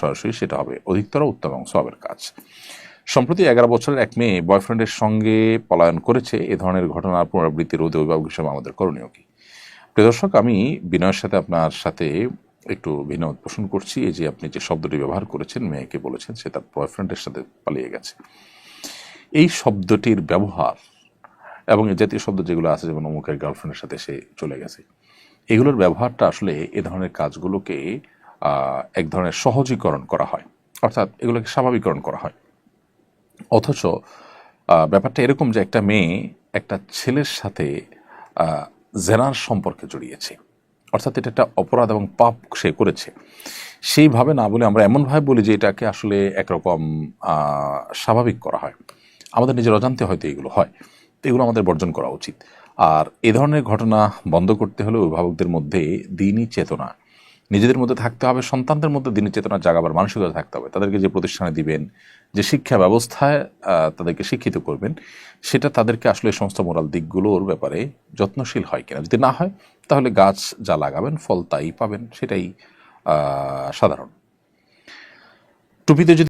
সরাসরি সেটা হবে অধিকতর উত্তম এবং সবের কাজ। সম্প্রতি এগারো বছরের এক মেয়ে বয়ফ্রেন্ডের সঙ্গে পলায়ন করেছে, এ ধরনের ঘটনার পুনরাবৃত্তি রোধে অভিভাবক হিসেবে আমাদের করণীয় কি? দর্শক, আমি বিনয়ের সাথে আপনার সাথে একটু ভিন্নমত পোষণ করছি। এই যে আপনি যে শব্দটি ব্যবহার করেছেন, মেয়েকে বলেছেন, সে তার বয়ফ্রেন্ডের সাথে পালিয়ে গেছে। এই শব্দটির ব্যবহার এবং এই জাতীয় শব্দ যেগুলো আছে, যেমন অমুকের গার্লফ্রেন্ডের সাথে সে চলে গেছে, এগুলোর ব্যবহারটা আসলে এ ধরনের কাজগুলোকে এক ধরনের সহজীকরণ করা হয়। অর্থাৎ এগুলোকে স্বাভাবিকরণ করা হয়। অথচ ব্যাপারটা এরকম যে একটা মেয়ে একটা ছেলের সাথে জেনার সম্পর্কে জড়িয়েছে। অর্থাৎ এটা একটা অপরাধ এবং পাপ সে করেছে। সেইভাবে না বলে আমরা এমনভাবে বলি যে এটাকে আসলে একরকম স্বাভাবিক করা হয়। আমাদের নিজের অজান্তে হয়তো এগুলো হয়। তো এগুলো আমাদের বর্জন করা উচিত। আর এ ধরনের ঘটনা বন্ধ করতে হলে অভিভাবকদের মধ্যে দিনই চেতনা। নিজেদের মধ্যে থাকতে হবে, সন্তানদের মধ্যে দিনের চেতনা জাগাবার মানসিকতা থাকতে হবে। তাদেরকে যে প্রতিষ্ঠানে দিবেন, যে শিক্ষা ব্যবস্থায় তাদেরকে শিক্ষিত করবেন, সেটা তাদেরকে আসলে সমস্ত মোরাল দিকগুলোর ব্যাপারে যত্নশীল হয় কিনা। যদি না হয়, তাহলে গাছ যা লাগাবেন, ফল তাই পাবেন, সেটাই সাধারণ। টুপিতে যদি